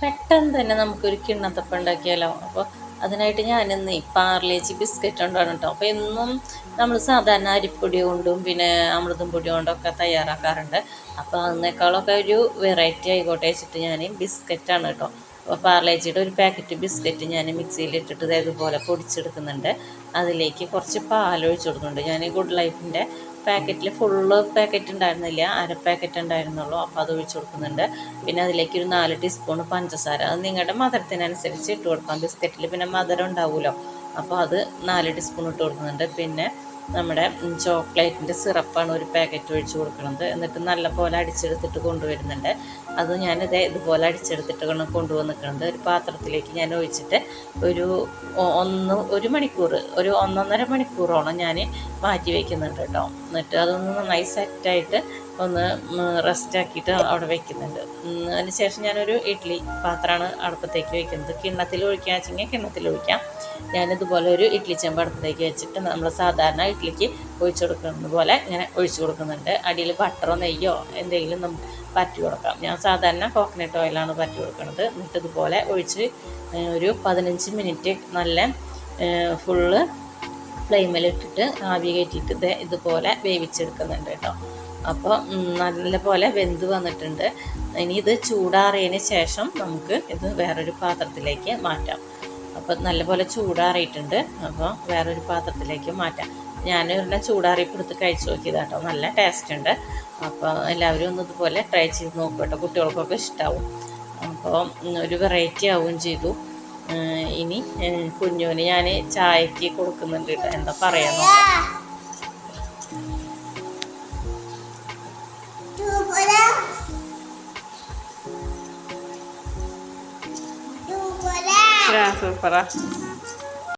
പെട്ടെന്ന് തന്നെ നമുക്കൊരു കിണ്ണത്തപ്പം ഉണ്ടാക്കിയാലോ? അപ്പോൾ അതിനായിട്ട് ഈ പാർലേജി ബിസ്ക്കറ്റ് കൊണ്ടാണ് കേട്ടോ. അപ്പോൾ എന്നും നമ്മൾ സാധാരണ അരിപ്പൊടി കൊണ്ടും പിന്നെ അമൃതം പൊടി കൊണ്ടൊക്കെ തയ്യാറാക്കാറുണ്ട്. അപ്പോൾ അതിനേക്കാളൊക്കെ ഒരു വെറൈറ്റി ആയിക്കോട്ടെ വെച്ചിട്ട് ഞാൻ ബിസ്ക്കറ്റാണ് കേട്ടോ. അപ്പോൾ പാർലേജിയുടെ ഒരു പാക്കറ്റ് ബിസ്ക്കറ്റ് ഞാൻ മിക്സിയിലിട്ടിട്ട് ദേ ഇതുപോലെ പൊടിച്ചെടുക്കുന്നുണ്ട്. അതിലേക്ക് കുറച്ച് പാൽ ഒഴിച്ച് കൊടുക്കുന്നുണ്ട്. ഞാൻ ഗുഡ് ലൈഫിന്റെ പാക്കറ്റിൽ ഫുള്ള് പാക്കറ്റ് ഉണ്ടായിരുന്നില്ല. അര പാക്കറ്റ് ഉണ്ടായിരുന്നുള്ളൂ. അപ്പോൾ അത് ഒഴിച്ച് കൊടുക്കുന്നുണ്ട്. പിന്നെ അതിലേക്ക് ഒരു നാല് ടീസ്പൂൺ പഞ്ചസാര. അത് നിങ്ങളുടെ മധുരത്തിനനുസരിച്ച് ഇട്ട് കൊടുക്കാം. ബിസ്ക്കറ്റിൽ പിന്നെ മധുരം ഉണ്ടാവുമല്ലോ അപ്പോൾ അത് നാല് ടീസ്പൂൺ ഇട്ട് കൊടുക്കുന്നുണ്ട്. പിന്നെ നമ്മുടെ ചോക്ലേറ്റിന്റെ സിറപ്പാണ് ഒരു പാക്കറ്റ് ഒഴിച്ച് കൊടുക്കുന്നത്. എന്നിട്ട് നല്ല പോലെ അടിച്ചെടുത്തിട്ട് കൊണ്ടുവരുന്നുണ്ട്. അത് ഞാനിത് ഇതുപോലെ അടിച്ചെടുത്തിട്ട് കൊണ്ട് നിൽക്കുന്നത് ഒരു പാത്രത്തിലേക്ക് ഞാൻ ഒഴിച്ചിട്ട് ഒരു ഒന്ന് ഒരു മണിക്കൂർ ഒരു ഒന്നൊന്നര മണിക്കൂറോളം ഞാൻ മാറ്റി വയ്ക്കുന്നുണ്ട് കേട്ടോ. എന്നിട്ട് അതൊന്ന് നന്നായി സെറ്റായിട്ട് ഒന്ന് റെസ്റ്റ് ആക്കിയിട്ട് അവിടെ വെക്കുന്നുണ്ട്. അതിനുശേഷം അതിന് ശേഷം ഞാനൊരു ഇഡ്ഡലി പാത്രമാണ് അടുപ്പത്തേക്ക് വെക്കുന്നത്. കിണ്ണത്തിൽ ഒഴിക്കുക വെച്ചെങ്കിൽ കിണ്ണത്തിൽ ഒഴിക്കാം. ഞാനിതുപോലെ ഒരു ഇഡ്ഡലി ചെമ്പ് അടുപ്പത്തേക്ക് വെച്ചിട്ട് നമ്മൾ സാധാരണ ഇഡ്ഡലിക്ക് ഒഴിച്ചു കൊടുക്കുന്നത് പോലെ ഇങ്ങനെ ഒഴിച്ചു കൊടുക്കുന്നുണ്ട്. അടിയിൽ ബട്ടറോ നെയ്യോ എന്തെങ്കിലും നമുക്ക് പറ്റി കൊടുക്കാം. ഞാൻ സാധാരണ കോക്കനട്ട് ഓയിലാണ് പറ്റി കൊടുക്കുന്നത്. എന്നിട്ട് ഇതുപോലെ ഒഴിച്ച് ഒരു പതിനഞ്ച് മിനിറ്റ് നല്ല ഫുള്ള് ഫ്ലെയിമിലിട്ടിട്ട് ആവി കയറ്റിയിട്ട് ഇത് ഇതുപോലെ വേവിച്ചെടുക്കുന്നുണ്ട് കേട്ടോ. അപ്പോൾ നല്ല പോലെ വെന്ത് വന്നിട്ടുണ്ട്. ഇനി ഇത് ചൂടാറിയതിന് ശേഷം നമുക്ക് ഇത് വേറൊരു പാത്രത്തിലേക്ക് മാറ്റാം. അപ്പോൾ നല്ലപോലെ ചൂടാറിയിട്ടുണ്ട്. അപ്പോൾ വേറൊരു പാത്രത്തിലേക്ക് മാറ്റാം. ഞാൻ ഒരെണ്ണം ചൂടാറിയപ്പോൾ എടുത്ത് കഴിച്ചു നോക്കിയതാണ് കേട്ടോ. നല്ല ടേസ്റ്റ് ഉണ്ട്. അപ്പോൾ എല്ലാവരും ഒന്ന് ഇതുപോലെ ട്രൈ ചെയ്ത് നോക്കും കേട്ടോ. കുട്ടികൾക്കൊക്കെ ഇഷ്ടമാവും അപ്പോൾ ഒരു വെറൈറ്റി ആവുകയും ചെയ്തു. ഇനി കുഞ്ഞുവിന് ഞാൻ ചായക്ക് കൊടുക്കുന്നുണ്ട് കേട്ടോ എന്താ പറയാൻ സൂപ്പറാ.